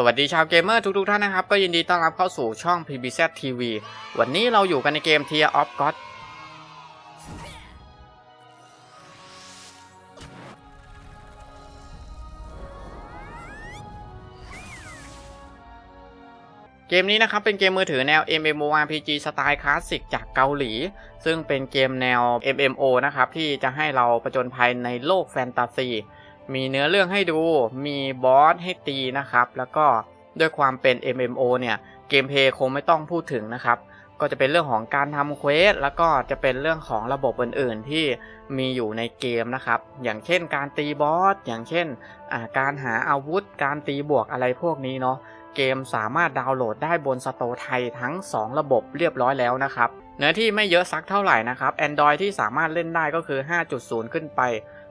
สวัสดีชาวเกมเมอร์ทุกๆท่านนะครับ ก็ยินดีต้อนรับเข้าสู่ช่อง PBZ TV วันนี้เราอยู่กันในเกม Tear of God เกมนี้นะครับเป็นเกมมือถือแนว MMORPG สไตล์คลาสสิกจากเกาหลี ซึ่งเป็นเกมแนว MMO นะครับที่จะให้เราประจนภัยในโลกแฟนตาซี มีเนื้อเรื่องให้ดู มีบอสให้ตีนะครับ แล้วก็ด้วยความเป็น MMO เนี่ย เกมเพย์คงไม่ต้องพูดถึงนะครับ ก็จะเป็นเรื่องของการทำเควส แล้วก็จะเป็นเรื่องของระบบอื่นๆ ที่มีอยู่ในเกมนะครับ อย่างเช่นการตีบอส อย่างเช่นาการหาอาวุธ การตีบวกอะไรพวกนี้เนาะ เกมสามารถดาวน์โหลดได้บนสโตร์ไทยทั้ง 2 ระบบเรียบร้อยแล้วนะครับ เนื้อที่ไม่เยอะสักเท่าไหร่นะครับ Android ที่สามารถเล่นได้ก็คือ 5.0 ขึ้นไป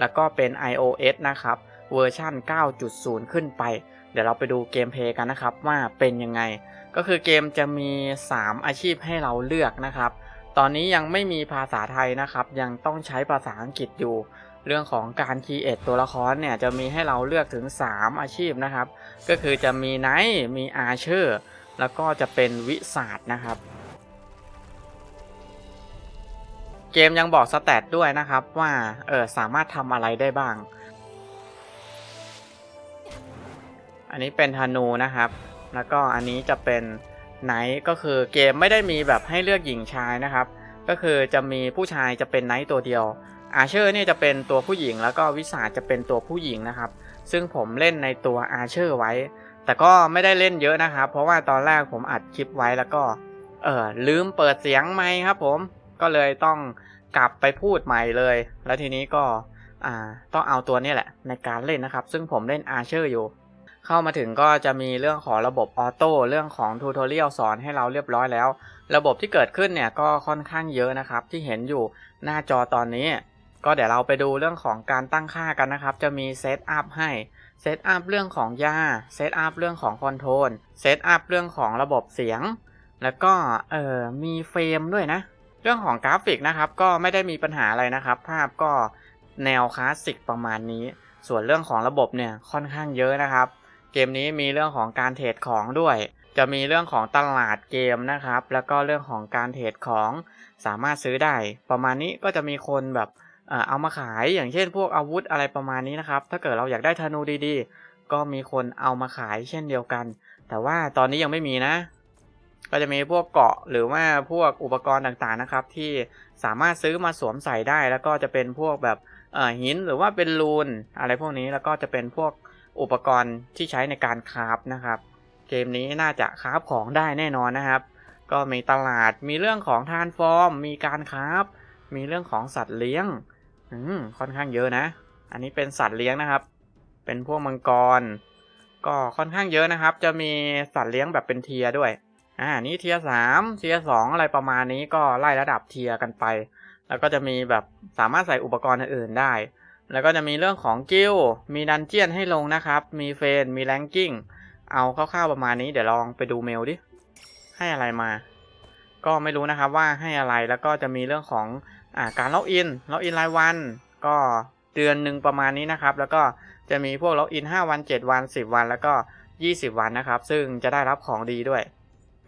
แล้วก็เป็น iOS นะครับ เวอร์ชัน9.0 ขึ้นไป เดี๋ยวเราไปดูเกมเพลย์กันนะครับว่าเป็นยังไง ก็คือเกมจะมี 3 อาชีพให้เราเลือกนะครับ ตอนนี้ยังไม่มีภาษาไทยนะครับ ยังต้องใช้ภาษาอังกฤษอยู่ เรื่องของการคีเอทตัวละครเนี่ยจะมีให้เราเลือกถึง 3 อาชีพนะครับ ก็คือจะมีไนท์มีอาเชอร์ แล้วก็จะเป็นวิสาดนะครับ เกมยังบอกสแตทด้วยนะครับว่าเออสามารถทำอะไรได้บ้าง อันนี้เป็นธนูนะครับ แล้วก็อันนี้จะเป็นไนท์ก็คือเกมไม่ได้มีแบบให้เลือกหญิงชายนะครับ ก็คือจะมีผู้ชายจะเป็นไนท์ตัวเดียว อาเชอร์เนี่ยจะเป็นตัวผู้หญิง แล้วก็วิสาจะเป็นตัวผู้หญิงนะครับ ซึ่งผมเล่นในตัวอาเชอร์ไว้ แต่ก็ไม่ได้เล่นเยอะนะครับ เพราะว่าตอนแรกผมอัดคลิปไว้แล้วก็เออลืมเปิดเสียงไมค์ครับผม ก็เลยต้องกลับไปพูดใหม่เลย แล้วทีนี้ก็ต้องเอาตัวนี้แหละ ในการเล่นนะครับ ซึ่งผมเล่นอาเชอร์อยู่ เข้ามาถึงก็จะมีเรื่องของระบบออโต้เรื่องของทูตอเรียลสอนให้เราเรียบร้อยแล้ว ระบบที่เกิดขึ้นเนี่ยก็ค่อนข้างเยอะนะครับ ที่เห็นอยู่หน้าจอตอนนี้ ก็เดี๋ยวเราไปดูเรื่องของการตั้งค่ากันนะครับ จะมีเซตอัพให้เซตอัพเรื่องของยาเซตอัพเรื่องของคอนโทรลเซตอัพเรื่องของระบบเสียง แล้วก็เออมีเฟรมด้วยนะ เรื่องของกราฟิกนะครับก็ไม่ได้มีปัญหาอะไรนะครับ ภาพก็แนวคลาสสิกประมาณนี้ ส่วนเรื่องของระบบเนี่ยค่อนข้างเยอะนะครับ เกมนี้มีเรื่องของการเทรดของด้วย จะมีเรื่องของตลาดเกมนะครับ แล้วก็เรื่องของการเทรดของสามารถซื้อได้ ประมาณนี้ก็จะมีคนแบบเอามาขายอย่างเช่นพวกอาวุธอะไรประมาณนี้นะครับ ถ้าเกิดเราอยากได้ธนูดีๆ ก็มีคนเอามาขายเช่นเดียวกัน แต่ว่าตอนนี้ยังไม่มีนะ ก็จะมีพวกเกาะหรือว่าพวกอุปกรณ์ต่างๆนะครับ ที่สามารถซื้อมาสวมใส่ได้ แล้วก็จะเป็นพวกแบบหินหรือว่าเป็นรูนอะไรพวกนี้แล้วก็จะเป็นพวกอุปกรณ์ที่ใช้ในการคราฟนะครับ เกมนี้น่าจะคราฟของได้แน่นอนนะครับ ก็มีตลาดมีเรื่องของทานฟอร์ม มีการคราฟมีเรื่องของสัตว์เลี้ยงอืมค่อนข้างเยอะนะ อันนี้เป็นสัตว์เลี้ยงนะครับ เป็นพวกมังกร ก็ค่อนข้างเยอะนะครับ จะมีสัตว์เลี้ยงแบบเป็นเทียด้วย อ่านี่เทียร์สามเทียร์สองอะไรประมาณนี้ก็ไล่ระดับเทียร์กันไป แล้วก็จะมีแบบสามารถใส่อุปกรณ์อื่นได้ แล้วก็จะมีเรื่องของกิลด์มีดันเจียนให้ลงนะครับ มีเฟนมีแรงกิ้งเอาคร่าวๆประมาณนี้เดี๋ยวลองไปดูเมลดิให้อะไรมา ก็ไม่รู้นะครับว่าให้อะไรแล้วก็จะมีเรื่องของอ่าการล็อกอินล็อกอินรายวัน ก็เดือนหนึ่งประมาณนี้นะครับ แล้วก็จะมีพวกล็อกอิน 5 วัน 7 วัน 10 วัน แล้วก็ 20 วันนะครับ ซึ่งจะได้รับของดีด้วย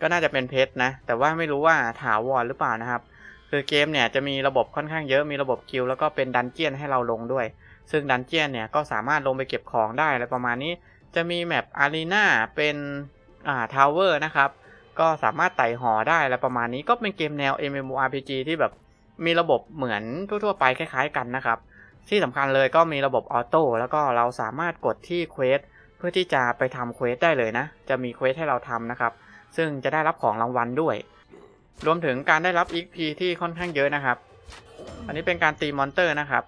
ก็น่าจะเป็นเพชรนะ แต่ว่าไม่รู้ว่าถาวรหรือเปล่านะครับ คือเกมเนี่ยจะมีระบบค่อนข้างเยอะมีระบบคิวแล้วก็เป็นดันเจียนให้เราลงด้วย ซึ่งดันเจียนเนี่ยก็สามารถลงไปเก็บของได้อะไรประมาณนี้ จะมีแมปอารีนาเป็นอ่าทาวเวอร์นะครับ ก็สามารถไต่หอได้อะไรประมาณนี้ ก็เป็นเกมแนว MMORPG ที่แบบมีระบบเหมือนทั่วๆ ไปคล้ายๆกันนะครับ ที่สำคัญเลยก็มีระบบออโต้แล้วก็เราสามารถกดที่เควสเพื่อที่จะไปทำเควสได้เลยนะ จะมีเควสให้เราทำนะครับ ซึ่งจะได้รับของรางวัลด้วย รวมถึงการได้รับ XP ที่ค่อนข้างเยอะนะครับ อันนี้เป็นการตีมอนเตอร์นะครับ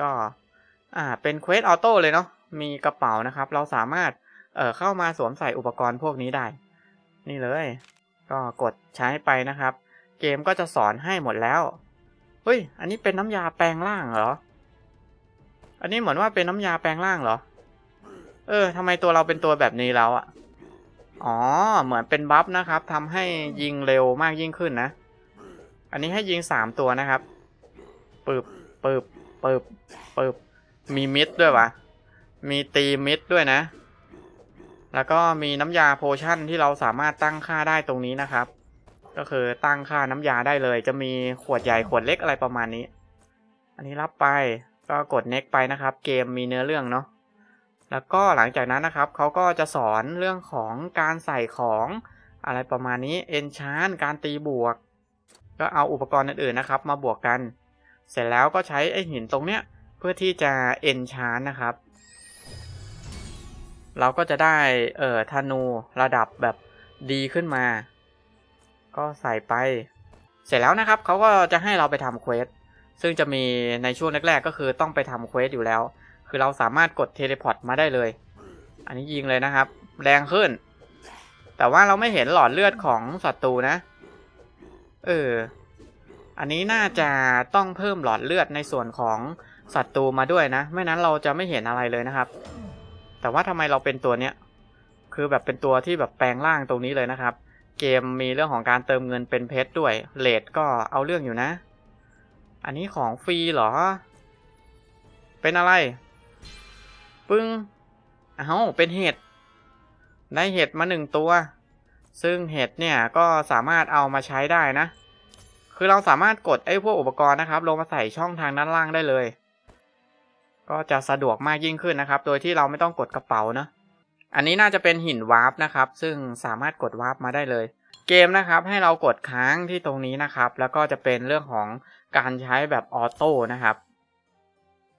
ก็อ่าเป็นเควสออโต้เลยเนาะมีกระเป๋านะครับ เราสามารถเอ่อเข้ามาสวมใส่อุปกรณ์พวกนี้ได้ นี่เลย ก็กดใช้ไปนะครับ เกมก็จะสอนให้หมดแล้วเฮ้ย อันนี้เป็นน้ำยาแปลงร่างเหรอ อันนี้เหมือนว่าเป็นน้ำยาแปลงร่างเหรอ เออทำไมตัวเราเป็นตัวแบบนี้แล้วอะ อ๋อ เหมือนเป็นบัฟนะครับทำให้ยิงเร็วมากยิ่งขึ้นนะ อันนี้ให้ยิงสามตัวนะครับปึบปึบปึบปึบมีมิดด้วยวะมีตีมิดด้วยนะ แล้วก็มีน้ำยาโพชั่นที่เราสามารถตั้งค่าได้ตรงนี้นะครับ ก็คือตั้งค่าน้ำยาได้เลย จะมีขวดใหญ่ขวดเล็กอะไรประมาณนี้ อันนี้รับไปก็กด next ไปนะครับ เกมมีเนื้อเรื่องเนาะ แล้วก็หลังจากนั้นนะครับเขาก็จะสอนเรื่องของการใส่ของอะไรประมาณนี้ enchant การตีบวก ก็เอาอุปกรณ์อื่นๆนะครับ มาบวกกัน เสร็จแล้วก็ใช้ไอหินตรงเนี้ยเพื่อที่จะ enchant นะครับ เราก็จะได้เอ่อธนูระดับแบบดีขึ้นมา ก็ใส่ไป เสร็จแล้วนะครับเขาก็จะให้เราไปทำเควสซึ่งจะมีในช่วงแรกๆก็คือต้องไปทำเควสอยู่แล้ว คือเราสามารถกดเทเลพอร์ตมาได้เลย อันนี้ยิงเลยนะครับ แรงขึ้น แต่ว่าเราไม่เห็นหลอดเลือดของศัตรูนะ เออ อันนี้น่าจะต้องเพิ่มหลอดเลือดในส่วนของศัตรูมาด้วยนะ ไม่นั้นเราจะไม่เห็นอะไรเลยนะครับ แต่ว่าทำไมเราเป็นตัวเนี้ย คือแบบเป็นตัวที่แบบแปลงร่างตรงนี้เลยนะครับ เกมมีเรื่องของการเติมเงินเป็นเพชรด้วย เลทก็เอาเรื่องอยู่นะ อันนี้ของฟรีเหรอ เป็นอะไร ปึ้งเอา้าเป็นเห็ด ได้เห็ดมาหนึ่งตัว ซึ่งเห็ดเนี่ยก็สามารถเอามาใช้ได้นะ คือเราสามารถกดไอ้พวกอุปกรณ์นะครับ ลงมาใส่ช่องทางด้านล่างได้เลย ก็จะสะดวกมากยิ่งขึ้นนะครับ โดยที่เราไม่ต้องกดกระเป๋านะอันนี้น่าจะเป็นหินวาร์ปนะครับ ซึ่งสามารถกดวาร์ปมาได้เลย เกมนะครับให้เรากดค้างที่ตรงนี้นะครับ แล้วก็จะเป็นเรื่องของการใช้แบบออโต้นะครับ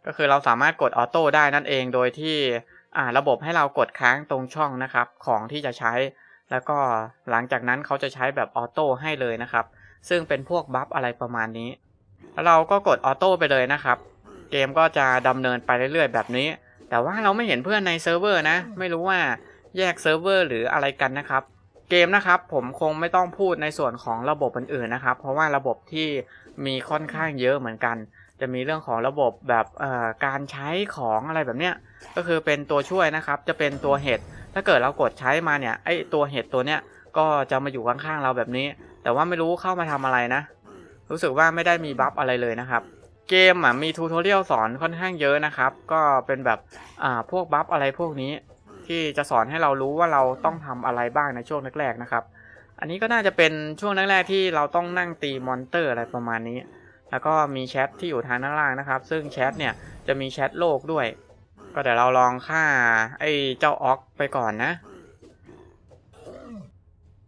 ก็คือเราสามารถกดออโต้ได้นั่นเองโดยที่อ่าระบบให้เรากดค้างตรงช่องนะครับ ของที่จะใช้ แล้วก็หลังจากนั้นเขาจะใช้แบบออโต้ให้เลยนะครับ ซึ่งเป็นพวกบัฟอะไรประมาณนี้ แล้วเราก็กดออโต้ไปเลยนะครับ เกมก็จะดำเนินไปเรื่อยๆ แบบนี้ แต่ว่าเราไม่เห็นเพื่อนในเซิร์ฟเวอร์นะ ไม่รู้ว่าแยกเซิร์ฟเวอร์หรืออะไรกันนะครับ เกมนะครับผมคงไม่ต้องพูดในส่วนของระบบอื่นๆนะครับ เพราะว่าระบบที่มีค่อนข้างเยอะเหมือนกัน จะมีเรื่องของระบบแบบการใช้ของอะไรแบบเนี้ยก็คือเป็นตัวช่วยนะครับ จะเป็นตัวเห็ดถ้าเกิดเรากดใช้มาเนี่ยไอตัวเห็ดตัวเนี้ยก็จะมาอยู่ข้างๆเราแบบนี้ แต่ว่าไม่รู้เข้ามาทำอะไรนะ รู้สึกว่าไม่ได้มีบัฟอะไรเลยนะครับ เกมอะมีทูทอเรียลสอนค่อนข้างเยอะนะครับ ก็เป็นแบบอ่าพวกบัฟอะไรพวกนี้ ที่จะสอนให้เรารู้ว่าเราต้องทำอะไรบ้างในช่วงแรกๆนะครับ อันนี้ก็น่าจะเป็นช่วงแรกๆที่เราต้องนั่งตีมอนเตอร์อะไรประมาณนี้ แล้วก็มีแชทที่อยู่ทางด้านล่างนะครับ ซึ่งแชทเนี่ยจะมีแชทโลกด้วย ก็เดี๋ยวเราลองฆ่าไอ้เจ้าออกไปก่อนนะ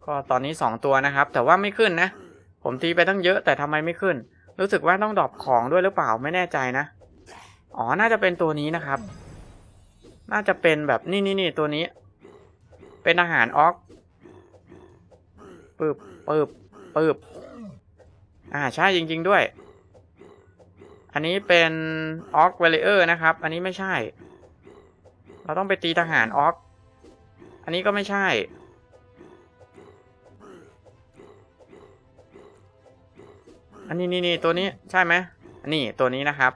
ก็ตอนนี้ 2 ตัวนะครับ แต่ว่าไม่ขึ้นนะ ผมตีไปตั้งเยอะแต่ทำไมไม่ขึ้น รู้สึกว่าต้องดรอปของด้วยหรือเปล่าไม่แน่ใจนะ อ๋อ น่าจะเป็นตัวนี้นะครับ น่าจะเป็นแบบนี่นี่นี่ตัวนี้ เป็นอาหารออกปึ๊บปึ๊บปึ๊บอ่าใช่จริง ๆ ด้วย อันนี้เป็นออกเวลเออร์นะครับ อันนี้ไม่ใช่ เราต้องไปตีทหารออก อันนี้ก็ไม่ใช่ อันนี้นี่นี่ตัวนี้ใช่ไหมอันนี้ตัวนี้นะครับ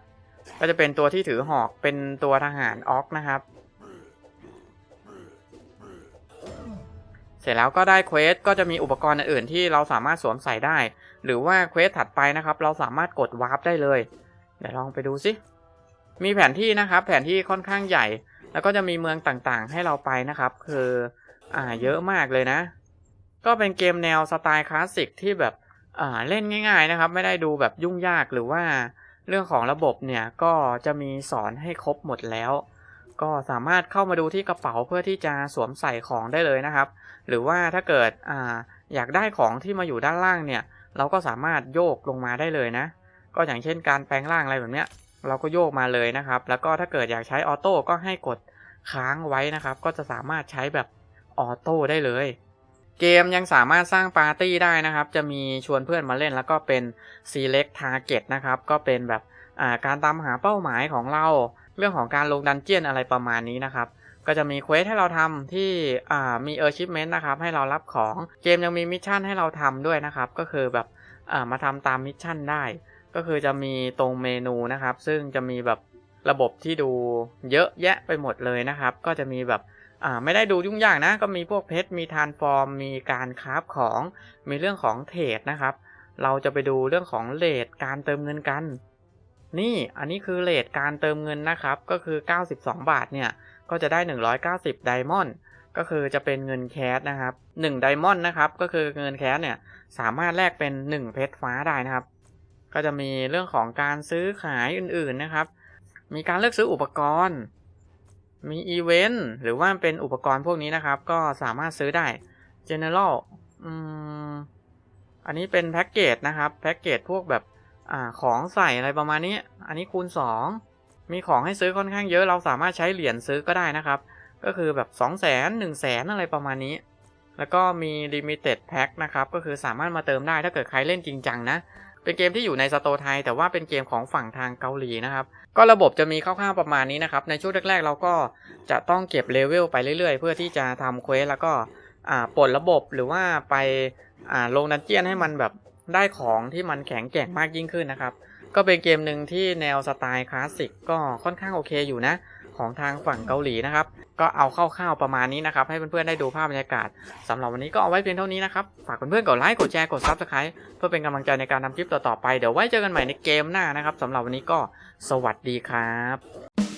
ก็จะเป็นตัวที่ถือหอกเป็นตัวทหารออกนะครับ เสร็จแล้วก็ได้เควสก็จะมีอุปกรณ์อื่นที่เราสามารถสวมใส่ได้ หรือว่าเควสถัดไปนะครับ เราสามารถกดวาร์ปได้เลย เดี๋ยวลองไปดูสิมีแผนที่นะครับ แผนที่ค่อนข้างใหญ่ แล้วก็จะมีเมืองต่างๆ ให้เราไปนะครับ คืออ่าเยอะมากเลยนะ ก็เป็นเกมแนวสไตล์คลาสสิกที่แบบอ่าเล่นง่าย ๆนะครับ ไม่ได้ดูแบบยุ่งยากหรือว่าเรื่องของระบบเนี่ยก็จะมีสอนให้ครบหมดแล้ว ก็สามารถเข้ามาดูที่กระเป๋าเพื่อที่จะสวมใส่ของได้เลยนะครับ หรือว่าถ้าเกิดอ่าอยากได้ของที่มาอยู่ด้านล่างเนี่ย เราก็สามารถโยกลงมาได้เลยนะ ก็อย่างเช่นการแปลงร่างอะไรแบบเนี้ย เราก็โยกมาเลยนะครับ แล้วก็ถ้าเกิดอยากใช้ออโต้ก็ให้กดค้างไว้นะครับ ก็จะสามารถใช้แบบออโต้ได้เลย เกมยังสามารถสร้างปาร์ตี้ได้นะครับ จะมีชวนเพื่อนมาเล่นแล้วก็เป็น select target นะครับ ก็เป็นแบบการตามหาเป้าหมายของเราเรื่องของการลงดันเจียนอะไรประมาณนี้นะครับ ก็จะมีเควสให้เราทำที่อ่ามี achievement นะครับ ให้เรารับของเกมยังมีมิชชั่นให้เราทำด้วยนะครับ ก็คือแบบมาทำตามมิชชั่นได้ ก็คือจะมีตรงเมนูนะครับ ซึ่งจะมีแบบระบบที่ดูเยอะแยะไปหมดเลยนะครับ ก็จะมีแบบอ่าไม่ได้ดูยุ่งยากนะ ก็มีพวกเพชรมีทานฟอร์ม มีการคราฟของ มีเรื่องของเทรดนะครับ เราจะไปดูเรื่องของเลทการเติมเงินกัน นี่อันนี้คือเลทการเติมเงินนะครับ ก็คือ 92 บาทเนี่ย ก็จะได้ 190ไดมอนด์ก็คือจะเป็นเงินแคสนะครับ1ไดมอนด์นะครับ ก็คือเงินแคสเนี่ย สามารถแลกเป็น 1 เพชรฟ้าได้นะครับ ก็จะมีเรื่องของการซื้อขายอื่นๆนะครับ มีการเลือกซื้ออุปกรณ์ มีอีเวนต์หรือว่าเป็นอุปกรณ์พวกนี้นะครับ ก็สามารถซื้อได้ General อืมอันนี้เป็นแพ็กเกจนะครับแพ็กเกจพวกแบบอ่าของใส่อะไรประมาณนี้ อันนี้คูณ 2 มีของให้ซื้อค่อนข้างเยอะ เราสามารถใช้เหรียญซื้อก็ได้นะครับ ก็คือแบบ 2 0 0 0 0 0 1 0 0 0 0อะไรประมาณนี้ แล้วก็มี Limited Pack นะครับ ก็คือสามารถมาเติมได้ถ้าเกิดใครเล่นจริงจังนะ เป็นเกมที่อยู่ในสโตไทย แต่ว่าเป็นเกมของฝั่งทางเกาหลีนะครับ ก็ระบบจะมีคร่าวๆประมาณนี้นะครับ ในช่วงแรกๆ เราก็จะต้องเก็บเลเวลไปเรื่อยๆ เพื่อที่จะทำเควสแล้วก็ปลดระบบหรือว่าไปาลงดันเจียนให้มันแบบได้ของที่มันแข็งแกร่งมากยิ่งขึ้นนะครับ ก็เป็นเกมหนึ่งที่แนวสไตล์คลาสสิกก็ค่อนข้างโอเคอยู่นะ ของทางฝั่งเกาหลีนะครับ ก็เอาคร่าวๆประมาณนี้นะครับ ให้เพื่อนๆได้ดูภาพบรรยากาศสำหรับวันนี้ก็เอาไว้เพียงเท่านี้นะครับ ฝากเพื่อนๆกดไลค์กดแชร์กดซับสไครต์เพื่อเป็นกำลังใจในการทำคลิปต่อๆไปเดี๋ยวไว้เจอกันใหม่ในเกมหน้านะครับสำหรับวันนี้ก็สวัสดีครับ